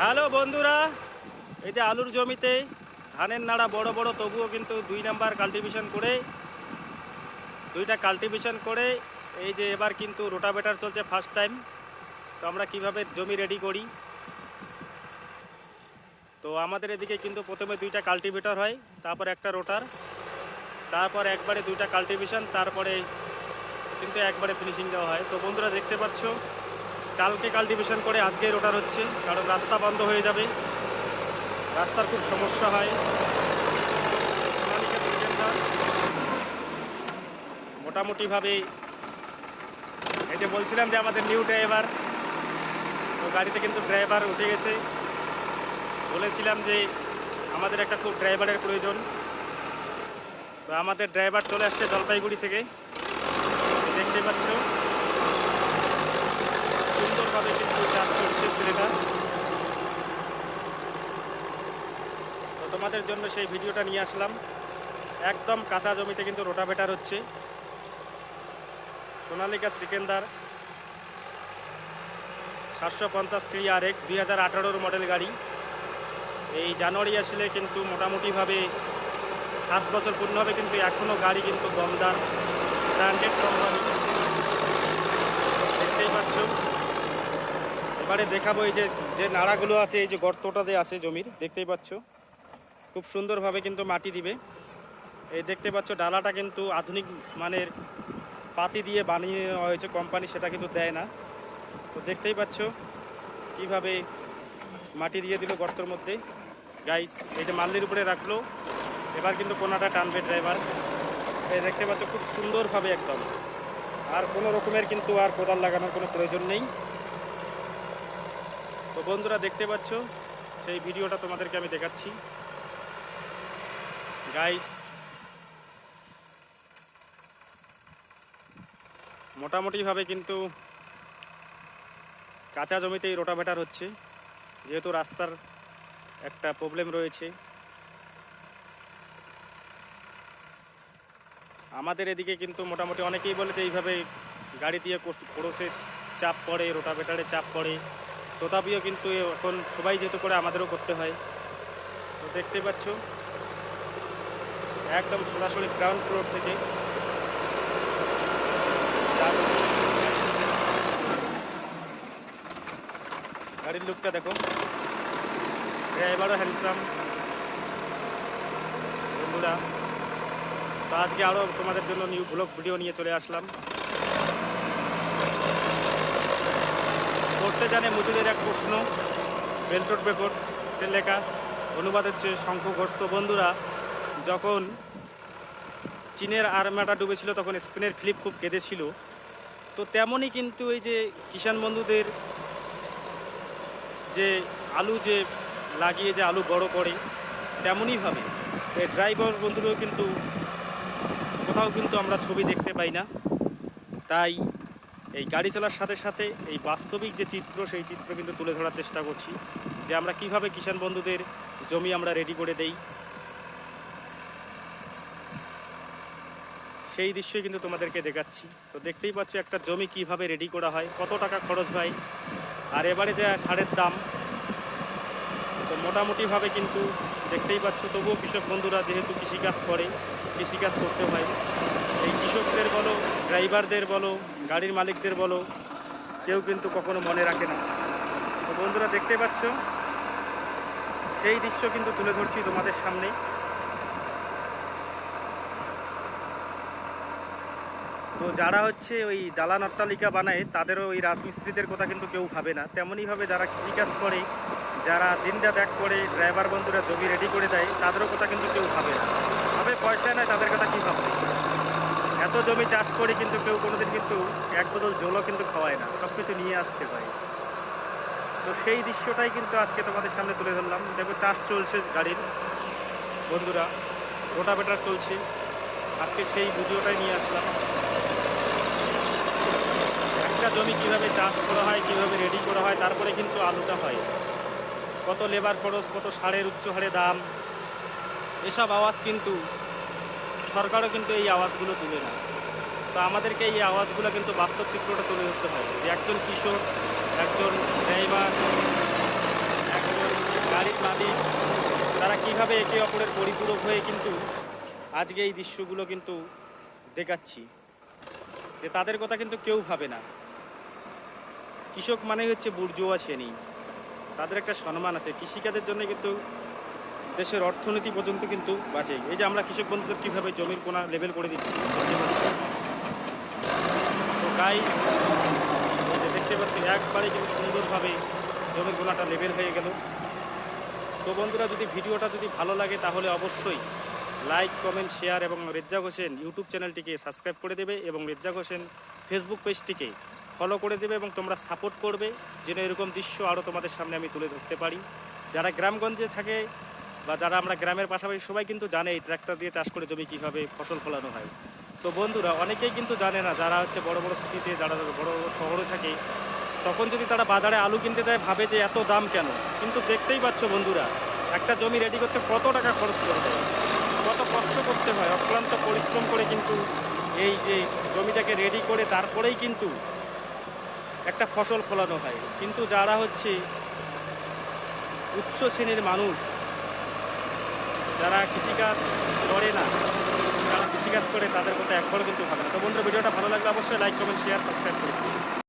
Hello বন্ধুরা, এই যে আলুর জমিতে ধানের নাড়া বড় বড়, তবুও কিন্তু দুই নাম্বার কাল্টিভেশন করে, দুইটা কাল্টিভেশন করে, এই যে এবার কিন্তু রোটাভেটার চলছে ফার্স্ট টাইম তো আমরা কীভাবে জমি রেডি করি? তো আমাদের এদিকে কিন্তু প্রথমে দুইটা কাল্টিভেটর হয়, তারপর একটা রোটার তারপর একবারে দুইটা কাল্টিভেশন তারপরে কিন্তু একবারে ফিনিশিং দেওয়া হয়। তো বন্ধুরা দেখতে পাচ্ছ কালকে কাল্টিভেশন করে আজকে রোটার হচ্ছে, কারণ রাস্তা বন্ধ হয়ে যাবে। রাস্তার খুব সমস্যা হয়। মোটামুটিভাবে, এই যে বলছিলাম যে আমাদের নিউ ড্রাইভার তো গাড়িতে কিন্তু ড্রাইভার উঠে গেছে। বলেছিলাম যে আমাদের একটা খুব ড্রাইভারের প্রয়োজন। তো আমাদের ড্রাইভার চলে আসছে জলপাইগুড়ি থেকে। দেখতে পাচ্ছ। কিন্তু চাষ করছে ছেলেটা তো তোমাদের জন্য সেই ভিডিওটা নিয়ে আসলাম। একদম কাঁচা জমিতে কিন্তু রোটাভেটার হচ্ছে। সোনালিকা সিকেন্দার। সাতশো পঞ্চাশ থ্রি আর এক্স দুই হাজার মডেল গাড়ি। এই জানুয়ারি আসলে কিন্তু মোটামুটিভাবে সাত বছর পূর্ণ হবে, কিন্তু এখনও গাড়ি কিন্তু দমদার ব্র্যান্ডেড কোম্পানি দেখতেই পাচ্ছ এবারে দেখাবো এই যে যে নাড়াগুলো আছে, এই যে গর্তটা যে আছে জমির, দেখতেই পাচ্ছ? খুব সুন্দরভাবে কিন্তু মাটি দিবে। এই দেখতে পাচ্ছ, ডালাটা কিন্তু আধুনিক মানের পাতি দিয়ে বানিয়ে হয়েছে, কোম্পানি সেটা কিন্তু দেয় না। তো দেখতেই পাচ্ছ, কীভাবে মাটি দিয়ে দিল গর্তর মধ্যে। গাইস এই যে মাল্লির উপরে রাখল, এবার কিন্তু কোনাটা টানবে ড্রাইভার এই দেখতে পাচ্ছ, খুব সুন্দরভাবে একদম। আর কোনো রকমের কিন্তু আর কোদাল লাগানোর কোনো প্রয়োজন নেই। তো বন্ধুরা দেখতে পাচ্ছ, সেই ভিডিওটা তোমাদেরকে আমি দেখাচ্ছি। গাইস মোটামুটিভাবে কিন্তু কাঁচা জমিতেই রোটাভেটার হচ্ছে। যেহেতু রাস্তার একটা প্রবলেম রয়েছে। আমাদের এদিকে কিন্তু মোটামুটি অনেকেই বলে যে এইভাবে গাড়ি দিয়ে খরচের চাপ পড়ে রোটাভেটারে চাপ পড়ে। তথাপিও কিন্তু এখন সবাই যেহেতু করে আমাদেরও করতে হয়। তো দেখতে পাচ্ছ, একদম সরাসরি গ্রাউন্ড ফ্লোর থেকে। গাড়ির লুকটা দেখো। ড্রাইভারও হ্যান্ডসাম বন্ধুরা, তো আজকে আরও তোমাদের জন্য নিউ ব্লগ ভিডিও নিয়ে চলে আসলাম। করতে জানে মজুদের এক প্রশ্ন। বেলটোট বেকট লেখা অনুবাদ হচ্ছে শঙ্খগ্রস্ত বন্ধুরা যখন চীনের আর্মাটা ডুবেছিল তখন স্পেনের ফিলিপ খুব কেঁদেছিল। তো তেমনই কিন্তু এই যে কিষাণ বন্ধুদের যে আলু যে লাগিয়ে যে আলু বড় করে তেমনইভাবে এই ড্রাইভার বন্ধুরাও কিন্তু কোথাও কিন্তু আমরা ছবি দেখতে পাই না। তাই এই গাড়ি চলার সাথে সাথে এই বাস্তবিক যে চিত্র, সেই চিত্র কিন্তু তুলে ধরার চেষ্টা করছি যে আমরা কীভাবে কিষাণ বন্ধুদের জমি আমরা রেডি করে দেই। সেই দৃশ্যই কিন্তু তোমাদেরকে দেখাচ্ছি। তো দেখতেই পাচ্ছ একটা জমি কীভাবে রেডি করা হয়, কত টাকা খরচ হয়, আর এবারে যে সারের দাম, তো মোটামুটিভাবে কিন্তু দেখতেই পাচ্ছ, তবুও কৃষক বন্ধুরা যেহেতু কৃষিকাজ করে, কৃষিকাজ করতে হয়, এই কৃষকদের বলো ড্রাইভারদের বলো গাড়ির মালিকদের বলো, কেউ কিন্তু কখনো মনে রাখে না। তো বন্ধুরা দেখতে পাচ্ছ, সেই দৃশ্য কিন্তু তুলে ধরছি তোমাদের সামনে। তো যারা হচ্ছে ওই দালান অট্টালিকা বানায়, তাদেরও ওই রাজমিস্ত্রিদের কথা কিন্তু কেউ ভাবে না। তেমনইভাবে যারা কৃষিকাজ করে, যারা দিনটা ব্যাক করে ড্রাইভার বন্ধুরা জমি রেডি করে দেয়, তাদেরও কথা কিন্তু কেউ ভাবে না। ভাবে পয়সা নেয়, তাদের কথা কী ভাববে? এত জমি চাষ করে কিন্তু কেউ কোনোদিন কিন্তু এক বোতল জলও কিন্তু খাওয়ায় না। সব কিছু নিয়ে আসতে পারে তো সেই দৃশ্যটাই কিন্তু আজকে তোমাদের সামনে তুলে ধরলাম। দেখো, চাষ চলছে গাড়ির। বন্ধুরা, রোটাভেটার চলছে। আজকে সেই ভিডিওটাই নিয়ে আসলাম। একটা জমি কীভাবে চাষ করা হয়, কীভাবে রেডি করা হয়, তারপরে কিন্তু আলুটা হয়। কত লেবার খরচ, কত সারের উচ্চ হারে দাম, এসব আওয়াজ কিন্তু সরকারও কিন্তু এই আওয়াজগুলো তুলে না তো আমাদেরকে এই আওয়াজগুলো কিন্তু বাস্তব চিত্রটা তুলে ধরতে হয় যে একজন কৃষক একজন ড্রাইভার, একজন গাড়ির মালিক তারা কীভাবে একে অপরের পরিপূরক হয়ে কিন্তু আজকে এই দৃশ্যগুলো কিন্তু দেখাচ্ছি। যে তাদের কথা কিন্তু কেউ ভাবে না। কৃষক মানে হচ্ছে বুর্জোয়া শ্রেণি। তাদের একটা সম্মান আছে। কৃষিকাজের জন্য কিন্তু দেশের অর্থনীতি পর্যন্ত কিন্তু বাঁচে এই যে আমরা কৃষক বন্ধুদের কীভাবে জমির কোনা লেভেল করে দিচ্ছি এই যে দেখতে পাচ্ছি একবারে কিন্তু সুন্দরভাবে জমির গোনাটা লেভেল হয়ে গেল। তো বন্ধুরা, যদি ভিডিওটা যদি ভালো লাগে, তাহলে অবশ্যই লাইক কমেন্ট শেয়ার এবং রেজ্জাক হোসেন ইউটিউব চ্যানেলটিকে সাবস্ক্রাইব করে দেবে এবং রেজ্জাক হোসেন ফেসবুক পেজটিকে ফলো করে দেবে এবং তোমরা সাপোর্ট করবে, যেন এরকম দৃশ্য আরও তোমাদের সামনে আমি তুলে ধরতে পারি। যারা গ্রামগঞ্জে থাকে বা যারা আমরা গ্রামের পাশাপাশি সবাই কিন্তু জানে এই ট্র্যাক্টর দিয়ে চাষ করে জমি কীভাবে ফসল ফলানো হয়। তো বন্ধুরা, অনেকেই কিন্তু জানে না, যারা হচ্ছে বড় বড় সিটিতে, যারা বড় বড় শহরে থাকে, তখন যদি তারা বাজারে আলু কিনতে যায়, ভাবে যে এত দাম কেন? কিন্তু দেখতেই পাচ্ছ বন্ধুরা, একটা জমি রেডি করতে কত টাকা খরচ করতে কত কষ্ট করতে হয়, অক্লান্ত পরিশ্রম করে কিন্তু এই যে জমিটাকে রেডি করে তারপরেই কিন্তু একটা ফসল ফলানো হয়। কিন্তু যারা হচ্ছে উচ্চ শ্রেণির মানুষ যারা কৃষিকাজ করে না, যারা কৃষিকাজ করে তাদের কথা এক কিন্তু ভালো না তো বন্ধুরা, ভিডিওটা ভালো লাগলে অবশ্যই লাইক কমেন্ট শেয়ার সাবস্ক্রাইব করে।